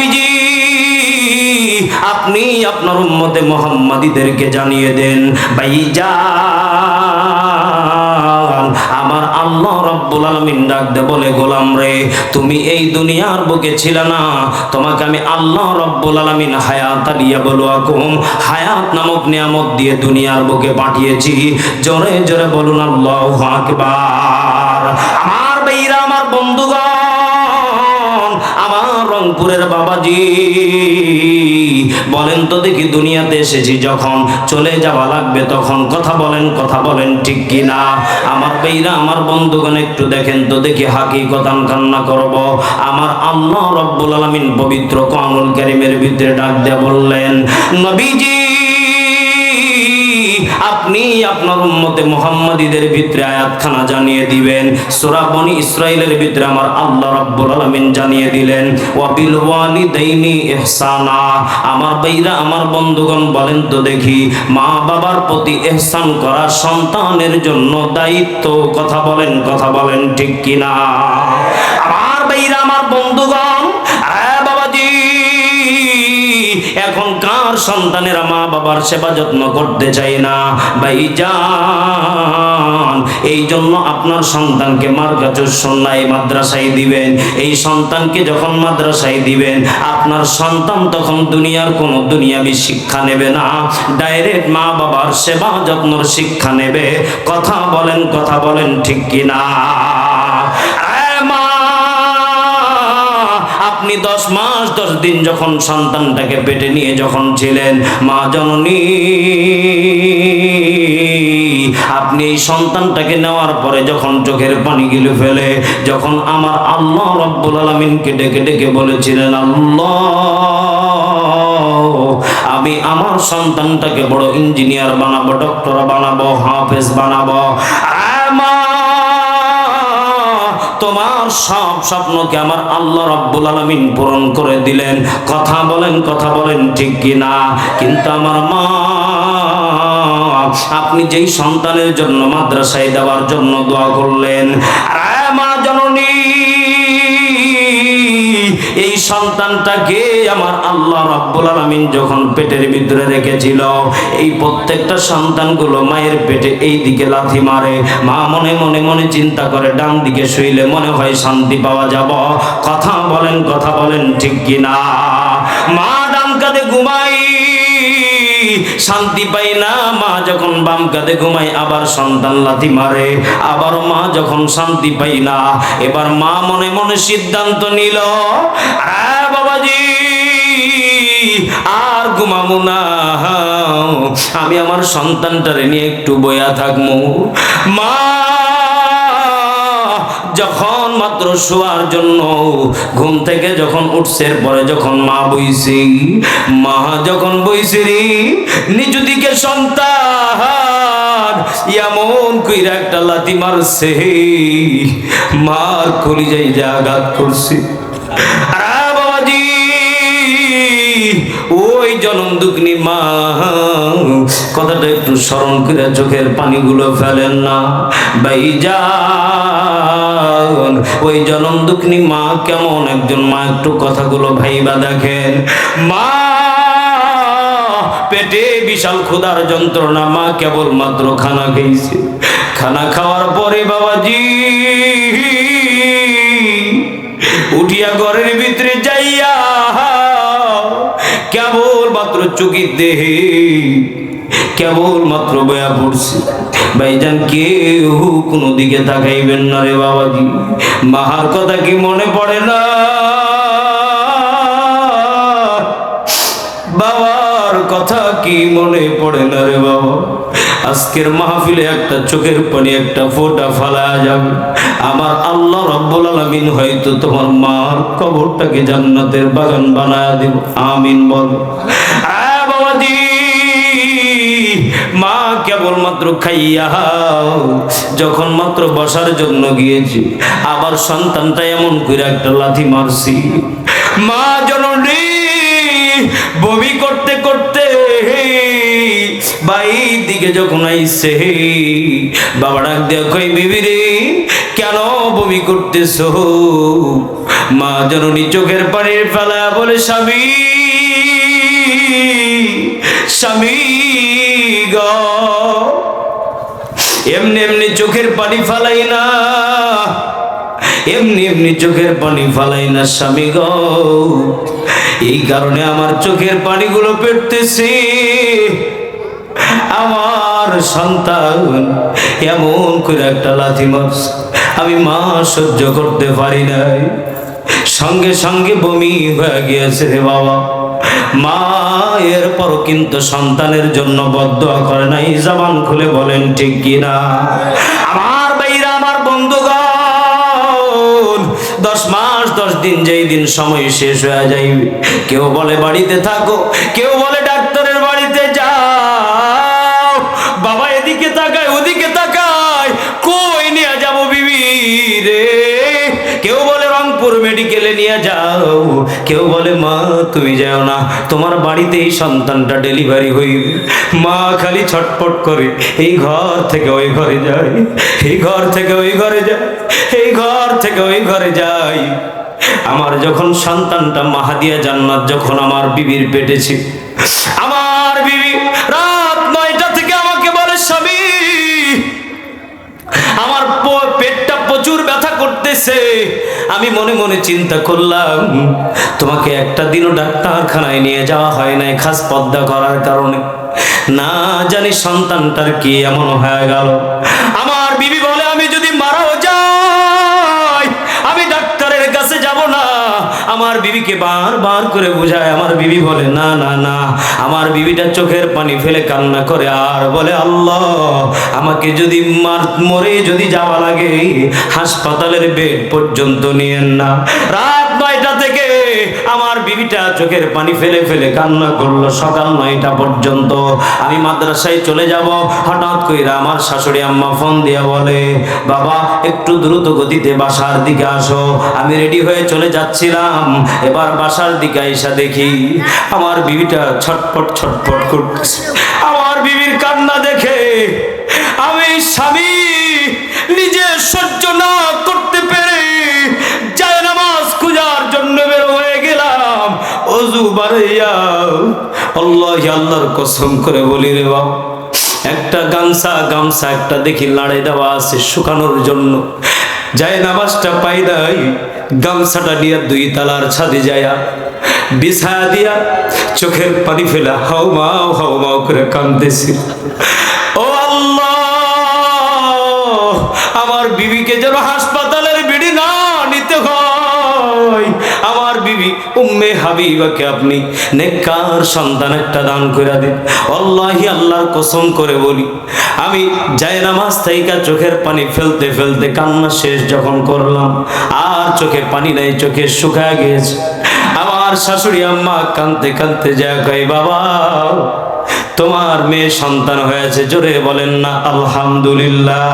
নবীজি, আপনি আপনার উম্মতে মোহাম্মদীদেরকে জানিয়ে দেন, ভাইজান, আমার আল্লাহ রব্বুল আলমিন ডাকতে বলে, গোলাম রে, তুমি এই দুনিয়ার বুকে ছিল না, তোমাকে আমি আল্লাহ রব্বুল আলমিন হায়াত আলিয়া বলো আকুম, হায়াত নামক নিয়ামত দিয়ে দুনিয়ার বুকে পাঠিয়েছি। জোরে জোরে বলুন, আল্লাহ আকবার। রংপুরের বাবাজি। বলেন তো দেখি দুনিয়াতে এসেছি, যখন চলে যাওয়া লাগবে তখন কথা বলেন কথা বলেন ঠিক কি না আমার বেইরা আমার বন্ধুগণ একটু দেখেন তো দেখি হাকি কথান কান্না করব। আমার আল্লাহ রব্বুল আলমিন পবিত্র কমল কারিমের ভিতরে ডাক দিয়ে বললেন, নবীজি আপনি আপনার উম্মতে মোহাম্মদীদের ভিতরে আয়াতখানা জানিয়ে দিবেন, সূরা বনি ইসরাইলের ভিতরে আমার আল্লাহ রাব্বুল আলামিন জানিয়ে দিলেন, ওয়াবিল ওয়ালিদাইনি ইহসানা। আমার ভাইরা, আমার বন্ধুগণ, বলেন তো দেখি, মা বাবার প্রতি ইহসান করা সন্তানের জন্য দায়িত্ব, কথা বলেন কথা বলেন ঠিক কিনা? আমার ভাইরা, আমার বন্ধুগণ সন্তানেরা মা বাবার সেবা যত্ন করতে চায় না। ভাইজান এই জন্য আপনার সন্তানকে মার্গাচুর সন্ন্যায় মাদ্রাসায় দিবেন। এই সন্তানকে যখন মাদ্রাসায় দিবেন, আপনার সন্তান তখন দুনিয়ার কোনো দুনিয়াবি শিক্ষা নেবে না। ডাইরেক্ট মা বাবার সেবা যত্নর শিক্ষা নেবে। কথা বলেন কথা বলেন, ঠিক কিনা? দশ মাস, দশ দিন যখন সন্তানটাকে পেটে নিয়ে যখন ছিলেন, মা জননী, আপনি এই সন্তানটাকে নেওয়ার পরে যখন চোখের পানি গিলে ফেলে, যখন আমার আল্লাহ রব্বুল আলমিনকে ডেকে ডেকে বলেছিলেন, আল্লাহ, আমি আমার সন্তানটাকে বড় ইঞ্জিনিয়ার বানাবো, ডক্টর বানাবো, হাফেজ বানাবো মা তোমার সব স্বপ্নকে আমার আল্লাহ রব্বুল আলমিন পূরণ করে দিলেন। কথা বলেন কথা বলেন, ঠিক কিনা কিন্তু আমার মা, আপনি যেই সন্তানের জন্য মাদ্রাসায় দেওয়ার জন্য দোয়া করলেন। আর মা জননী এই সন্তানটাকে আমার আল্লাহ রাব্বুল আলামিন যখন পেটের ভিতরে রেখেছিল, এই প্রত্যেকটা সন্তানগুলো মায়ের পেটে এই দিকে লাথি মারে। মা মনে মনে মনে চিন্তা করে, ডান দিকে শুইলে মনে হয় শান্তি পাওয়া যাব। কথা বলেন কথা বলেন, ঠিক কিনা? মা ডান কাঁধে ঘুমাই শান্তি পাই না, মা যখন বাম কাঁধে ঘুমাই আবার সন্তান লাথি মারে, আবার মা যখন শান্তি পাই না, এবার মা মনে মনে সিদ্ধান্ত নিল বাবাজি, আর ঘুমাবো না, আমি আমার সন্তানটারে নিয়ে একটু বয়া থাকব। মা মাত্র শোয়ার জন্য ঘুম থেকে যখন উঠছে পরে যখন মা বইছি, মা যখন বইছে রে, নিজ দিকে সন্তান এমন কইরা একটা লাথি মারছে, মার কলিজাই যে আঘাত করছে। ওই জনম দুগ্নি মা, কথাটা একটু স্মরণ করে চোখের পানিগুলো ফেলেন না ভাইজান ওই জনম দুগ্নি মা কেমন? একজন মা, একটু কথাগুলো ভাইবা দেখেন। মা, পেটে বিশাল ক্ষুধার যন্ত্রণা, মা কেবল মাত্র খানা খেয়েছে। খানা খাওয়ার পরে বাবাজি, উঠিয়া ঘরের ভিতরে যাইয়া কেবল মাত্র চুকির দেহে কেবল মাত্র বয়া পড়ছে। ভাইজান, কেউ কোনো দিকে তাকাইবেন না রে বাবাজি। মাহার কথা কি মনে পড়ে না? বাবার কথা কি মনে পড়ে না রে বাবা? আজকের মাহফিলে একটা চোখের পানি, একটা ফোঁটা ফালা যাবে। আমার আল্লাহ রব্বুল আলামিন হয়তো তোমার মার কবরটাকে জান্নাতের বাগান বানায় দেব। আমিন বল। মা কেবলমাত্র খাইয়া যখন মাত্র বসার জন্য গিয়েছি, আবার সন্তানটা এমন করে একটা লাথি মারছি। মা জননী, বমি করতে করতে বাই দিকে যখন আইছে, বাবা ডাক কই বিবি রে, কেন বমি করতেছ? মা জননী চোখের পানির ফেলা বলে, স্বামী স্বামী গ। এমনি এমনি চোখের পানি ফালাই না। এমনি এমনি চোখের পানি ফালাই না স্বামী গ। এই কারণে আমার চোখের পানিগুলো পেটতেছে। আমার সন্তান এমন করে একটা লাথি মারছে। আমি মা সহ্য করতে পারি নাই। সঙ্গে সঙ্গে বমি হয়ে গিয়েছে রে বাবা। মা পর কিন্তু সন্তানের জন্য বদ্ধ করে নাই, জবান খুলে বলেন, ঠিক কিনা? আমার বাইরা আমার বন্ধুগণ, দশ মাস, দশ দিন যেই দিন সময় শেষ হয়ে যাইবে, কেউ বলে বাড়িতে থাকো, কেউ বলে নিয়ে যাও। কেউ বলে, মা, তুমি যাও না। তোমার বাড়িতে এই সন্তানটা ডেলিভারি হইবে মা খালি ছটপট করে, এই ঘর থেকে ওই ঘরে যায় এই ঘর থেকে ওই ঘরে যায় এই ঘর থেকে ওই ঘরে যায় আমার যখন সন্তানটা মাহাদিয়া জান্নাত, যখন আমার বিবির পেটেছে আমার বিবি রাত নয়টা থেকে আমাকে বলে, স্বামী, আমার পেটটা প্রচুর ব্যথা করতেছে। আমি মনে মনে চিন্তা করলাম, তোমাকে একটা দিনও ডাক্তারখানায় নিয়ে যাওয়া হয় নাই খাস পদ্মা করার কারণে। না জানি সন্তানটার কি এমন হয়ে গেল। আমার আমার বিবিকে বারবার করে বুঝায়, আমার বিবি বলে, না না না, আমার বিবিটা চোখের পানি ফেলে কান্না করে, আর বলে, আল্লাহ, আমাকে যদি মার যদি যাওয়া লাগে, হাসপাতালের বেড পর্যন্ত নিয়েন না। রাত নয়টা থেকে আমার বিবিটা চোখের পানি ফেলে ফেলে কান্না করল সকাল নয়টা পর্যন্ত। আমি মাদ্রাসায় চলে যাব, হঠাৎ কইরা আমার শাশুড়ি আম্মা ফোন দিয়ে বলে, বাবা, একটু দ্রুত গতিতে বাসার দিকে আসো, আমি রেডি হয়ে চলে যাচ্ছিলাম, এবার বাসার দিকে এসে দেখি আমার বিবিটা ছটপট ছটপট করতেছে। আল্লাহ আল্লাহর কসম করে বলি রে বাবা একটা গামছা গামছা একটা দেখি লাড়াই দেওয়া আছে শুকানোর জন্য। যাই নামাজটা পাই নাই, গামছাটা নিয়ে দুই তালার ছাদে যায়া, বিছায়া দিয়া চোখের পানি ফেলা হাও মাও হাও মাও করে কান্দেছি ও আল্লাহ, আমার বিবিকে যেন হাসপাতালের বিড়ি না নিতে হয়। আমার বিবি উম্মে হাবিবাকে আপনি সন্তান একটা দান করে দিন। আল্লাহি আল্লাহর কসম করে বলি, আমি নামাজ থেকে চোখের পানি ফেলতে ফেলতে কান্না শেষ যখন করলাম, আর চোখে পানি নাই, চোখে শুকায় গিয়েছে। আমার শাশুড়ি আম্মা কানতে কানতে যা কই বাবা, তোমার মেয়ে সন্তান হয়েছে, জোরে বলেন না, আলহামদুলিল্লাহ।